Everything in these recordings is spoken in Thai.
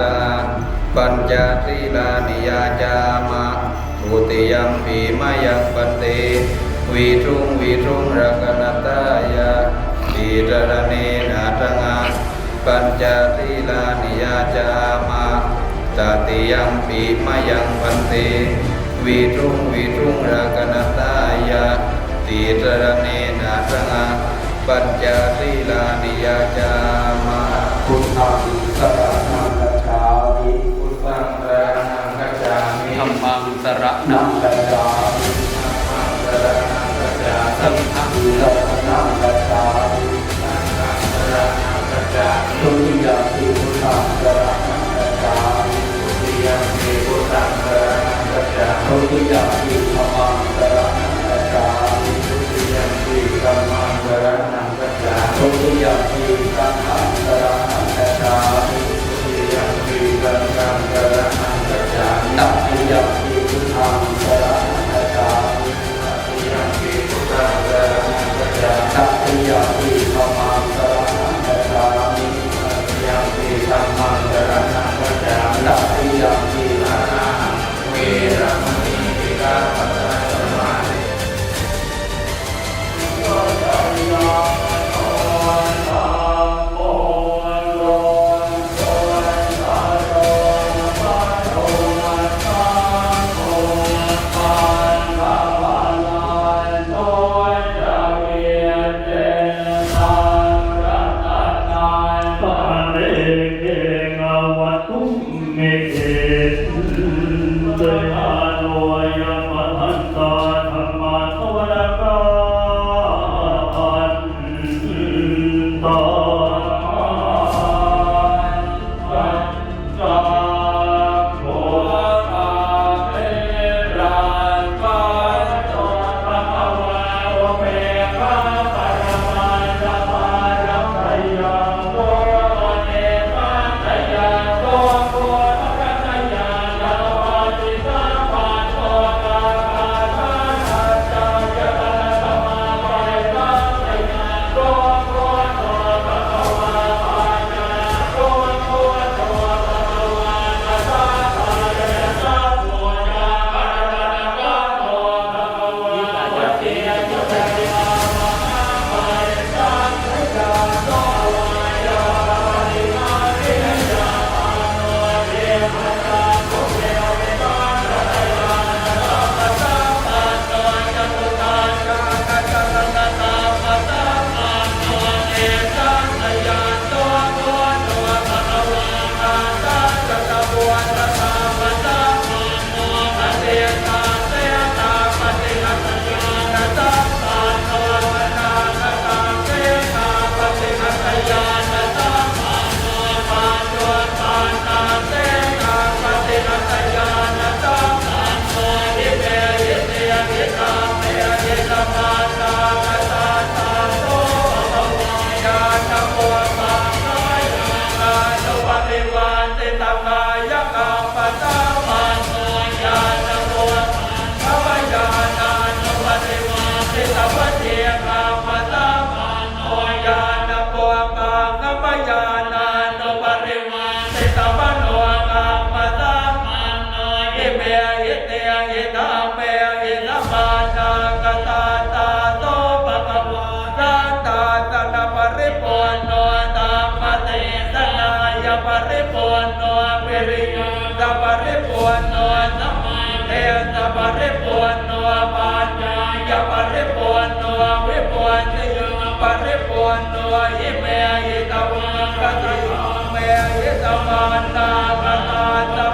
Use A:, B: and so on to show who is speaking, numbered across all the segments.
A: ราปั
B: ญจทรีลานิยาจามะภูติยมปีมายังปฏิวิทุงวิทุงรักนตายะทีรณีนนาตงาปัญจทรีลานิยาจามะตติยมปีมายังปฏิวิทุงวิทุงรักนตายะทีรณีนนาตงาปัญจทรีลานิยาจามะ
C: คุณอา
B: ติสัะ
D: ธรรมานุสระ
C: นังกัจ
B: จา
D: สังฆัง
C: นังกัจ
B: จา
C: ตุติยา
B: ติพุทธัง
C: ก
B: ระ
C: นังกัจ
B: จา
C: ตุติยา
B: ติพุทธังกระ
C: นังกัจ
B: จา
C: ตุติยาติ ยปริปุนโนวิปุณติยปริปุนโนหิเมหิตวังกตยเมหิตวันตาตาตา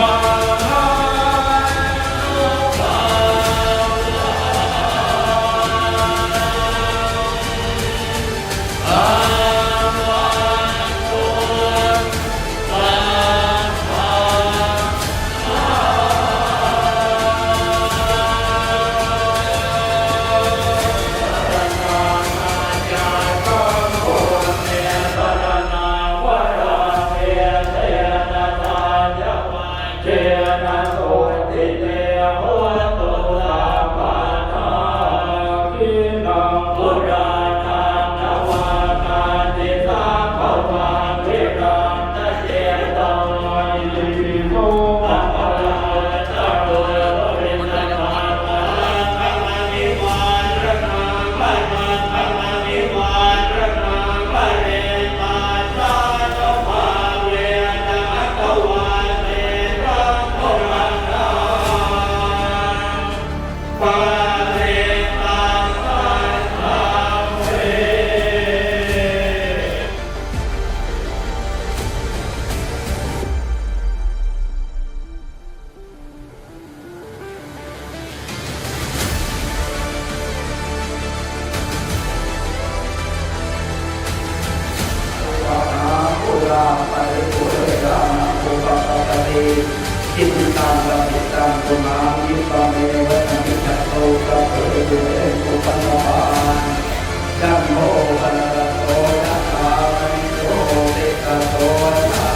C: ม ติตังป
E: ฏิตังตุนังยิปะเมวะนิจัตโตสัพเพเรตุปันนาจัมโมปะนโตยัตถามิโตติกะโต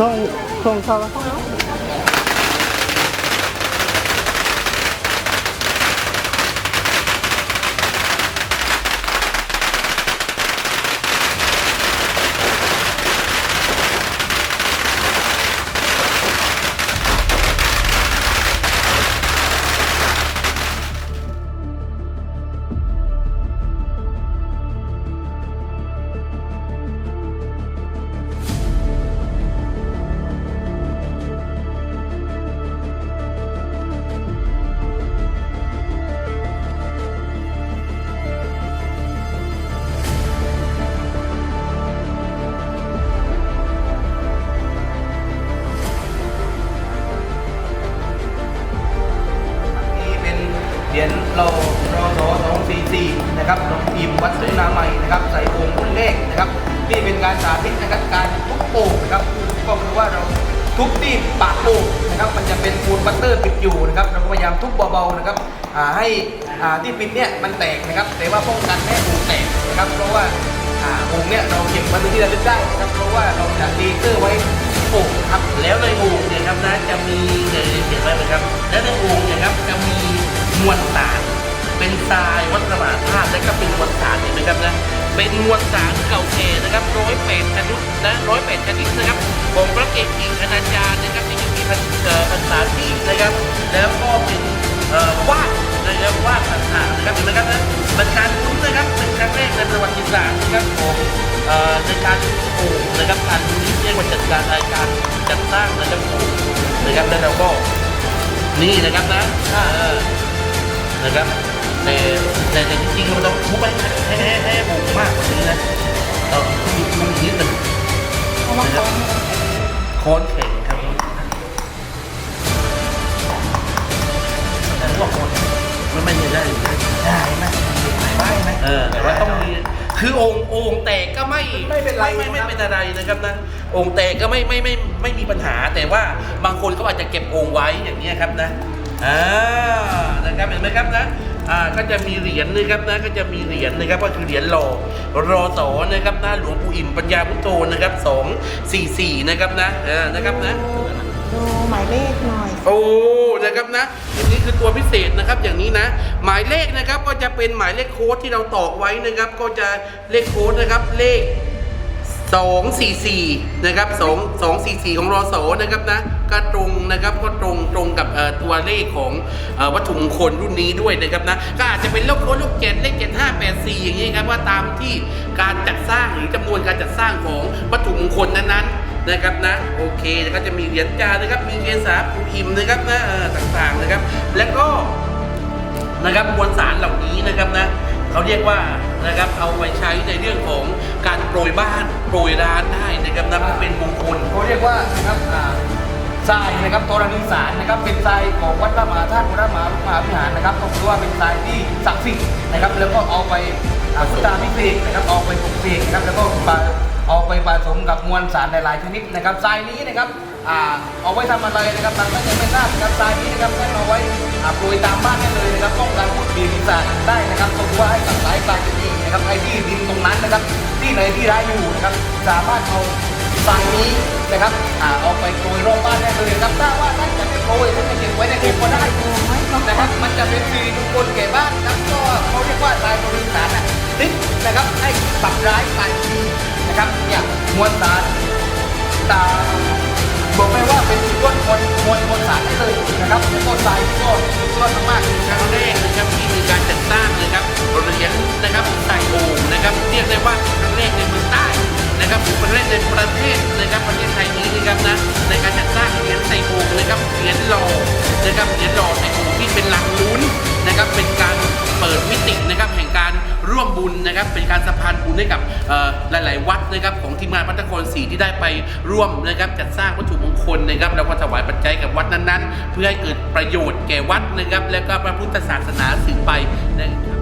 E: ส่
F: งส่ง เห
G: รียญเรารอสอสองสี่สี่นะครับน้องทีมวัดเสนาใหม่นะครับใส่องค์รุ่นเลขนะครับนี่เป็นการสาธิตนะครับการทุบโป่งนะครับก็คือว่าเราทุบที่ปากโป่งนะครับมันจะเป็นปูนบัตเตอร์ปิดอยู่นะครับเราก็พยายามทุบเบาๆนะครับให้ที่ปิดเนี่ยมันแตกนะครับ แต่ว่าป้องกันไม่ให้ปูนแตกนะครับเพราะว่าอ่งค์เนี่ยเราเก็บไว้เป็นที่ระลึกได้นะครับเพราะว่าเราจะดีเตอร์ไว้โป่งครับ
H: แล้วในโอ่งเนี่ยครับนะจะมีเนี่ยเขียนไว้ไหมครับแล้วในโอ่งเนี่ยครับจะมี มวลสาร เป็นทรายวัดสมานธาตุและก็เป็นมวลสารเห็นไหมครับนะเป็นมวลสารเก่าแก่นะครับร้อยแปดชนิดนะร้อยแปดชนิดนะครับของพระเกจิคณาจารย์นะครับที่อยู่ที่พันเอ่อพรรษาที่นะครับ แล้วก็เป็นเอ่อวาดนะครับวาดต่างๆนะครับเห็นไหมครับนะเป็นการคุ้นนะครับเป็นครั้งแรกในประวัติศาสตร์นะครับของเอ่อในการโอ่งนะครับการดูนี้เรียกว่าจัดการรายการจัดสร้างนะครับโอ่งนะครับแล้วเราก็นี่นะครับนะเออ นะครับแต่แต่แต่จริงๆมันต้องทุบให้ให้ให้ให้บุกมากกว่านี้นะเรามีมันนิดหนึ่ง
F: เพราะว่าเขา
H: โค้นเข่งครับแต่พวกคนมันไม่ได้ได้ไหมได้ไหมเออแต่ว่าต้องมีคือองค์องค์แตกก็ไม่
C: ไม่เป็นไร
H: ไม่ไม่เป็นอะไรนะครับนะองค์แตกก็ไม่ไม่ไม่ไม่มีปัญหา แต่ว่าบางคนเขาอาจจะเก็บองค์ไว้อย่างนี้ยครับนะ อ่านะครับเห็นไหมครับนะอ่าก็จะมีเหรียญนะครับนะก็จะมีเหรียญนะครับก็คือเหรียญหล่อรอสอนะครับนะหลวงปู่อิ่มปัญญาพุทโธนะครับสองสี่สี่นะครับนะเออนะครับนะ
F: ดูหมายเลขหน่อย
H: โอ้ นะครับนะอันนี้คือตัวพิเศษนะครับอย่างนี้นะ หมายเลขนะครับก็จะเป็นหมายเลขโค้ดที่เราตอกไว้นะครับ ก็จะเลขโค้ดนะครับเลข 244นะครับ2 244 ของรอสอนะครับนะก็ตรงนะครับก็ตรงตรงกับตัวเลขของอวัตถุมงคลรุ่นนี้ด้วยนะครับนะก็อาจจะเป็นเลขโค้ดเลขเจ็ดเลขเจ็ดห้าแปดสี่อย่างนี้ครับว่าตามที่การจัดสร้างหรือจำนวนการจัดสร้างของวัตถุมงคลนั้นๆนะครับนะโอเคแล้วก็จะมีเหรียญจานะครับมีเกสาปูอิมนะครับนะต่างๆนะครับ แล้วก็นะครับมวลสารเหล่านี้นะครับนะเขาเรียกว่า นะครับเอาไปใช้ในเรื่องของการโปรยบ้านโปรยร้านได้นะครับนะมันเป็นมงคล
C: เขาเรียกว่านะครับอ่าทรายนะครับโทรณีสารนะครับเป็นทรายของวัดพระมหาธาตุวรมหามหาวิหารนะครับก็คือว่าเป็นทรายที่ศักดิ์สิทธิ์นะครับแล้วก็เอาไปอ่าพุทธาพิเศษกนะครับเอาไปปลุกเสกนะครับแล้วก็เอาไปผสมกับมวลสารหลายๆชนิดนะครับทรายนี้นะครับ อ่าเอาไว้ทำอะไรนะครับบางท่านยังไม่ทราบนะครับทรายนี้นะครับท่านเอาไว้อ่าโปรยตามบ้านได้เลยนะครับป้องกันพวกดีปีศาจได้นะครับก็คือว่าให้กับสายกลางดีนะครับไอ้ที่ดินตรงนั้นนะครับ ที่ไหนที่ร้ายอยู่นะครับสามารถเอาฝั่งนี้นะครับอ่าเอาไปโปรยรอบบ้านได้เลยนะครับถ้าว่าท่านจะไม่โปรยท่านจะเก็บไว้ในอกก็ได้นะครับ มันจะเป็นสิริมงคลแก่บ้านนะครับก็เขาเรียกว่าลายบริสารนะติดนะครับให้ปรับร้ายกลายดีนะครับเนี่ยมวลสารตา บอกไม่ว่าเป็นต้นมวลมวลมวลสารได้เลยนะครับแล้วก็ทรายก็ยอดมากๆ
H: ครั้งแรกนะครับที่มีการจัดสร้างนะครับเหรียญนะครับใส่โอ่งนะครับเรียกได้ว่าครั้งแรกในเมืองใต้นะครับเป็นครั้งแรกในประเทศนะครับประเทศไทยนี้นะครับนะในการจัดสร้างเหรียญใส่โอ่งนะครับเหรียญหล่อนะครับเหรียญหล่อใส่โอ่งที่เป็นหลังลุ้นนะครับเป็นการเปิดมิติ บุญนะครับเป็นการสะพานบุญให้กับหลาย ๆ วัดนะครับของทีมงานพัฒนครศรีที่ได้ไปร่วมนะครับจัดสร้างวัตถุมงคลนะครับแล้วก็ถวายปัจจัยกับวัดนั้น ๆ เพื่อให้เกิดประโยชน์แก่วัดนะครับและก็พระพุทธศาสนาสืบไปนะครับ